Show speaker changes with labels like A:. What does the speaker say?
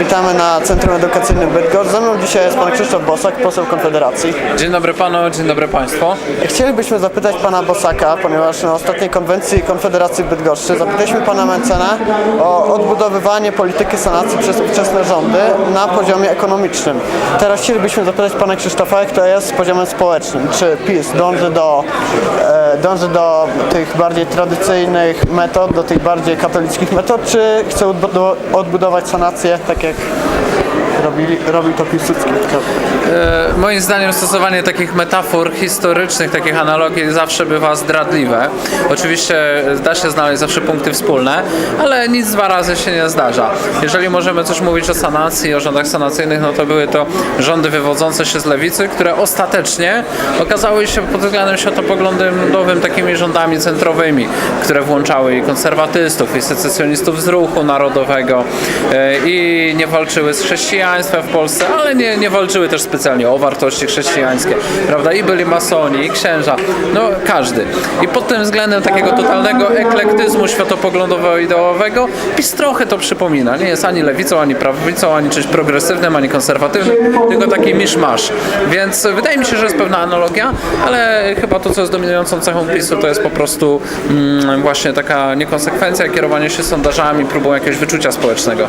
A: Witamy na Centrum Edukacyjnym Bydgoszcz. Ze mną dzisiaj jest pan Krzysztof Bosak, poseł Konfederacji.
B: Dzień dobry panu, dzień dobry państwu.
A: Chcielibyśmy zapytać pana Bosaka, ponieważ na ostatniej konwencji Konfederacji Bydgoszczy zapytaliśmy pana Mencena o odbudowywanie polityki sanacji przez ówczesne rządy na poziomie ekonomicznym. Teraz chcielibyśmy zapytać pana Krzysztofa, jak to jest z poziomem społecznym. Czy PiS dąży do, e, dąży do tych bardziej tradycyjnych metod, do tych bardziej katolickich metod, czy chce odbudo- odbudować sanację, tak jak robił to Piłsudski?
B: E, moim zdaniem stosowanie takich metafor historycznych, takich analogii zawsze bywa zdradliwe. Oczywiście da się znaleźć zawsze punkty wspólne, ale nic dwa razy się nie zdarza. Jeżeli możemy coś mówić o sanacji, o rządach sanacyjnych, no to były to rządy wywodzące się z lewicy, które ostatecznie okazały się pod względem światopoglądowym takimi rządami centrowymi, które włączały i konserwatystów, i secesjonistów z ruchu narodowego e, i nie walczyły z w Polsce, ale nie, nie walczyły też specjalnie o wartości chrześcijańskie, prawda? I byli masoni, i księża, no każdy. I pod tym względem takiego totalnego eklektyzmu światopoglądowo-ideowego PiS trochę to przypomina. Nie jest ani lewicą, ani prawicą, ani czymś progresywnym, ani konserwatywnym, tylko taki miszmasz. Więc wydaje mi się, że jest pewna analogia, ale chyba to, co jest dominującą cechą PiSu, to jest po prostu mm, właśnie taka niekonsekwencja, kierowanie się sondażami, próbą jakiegoś wyczucia społecznego.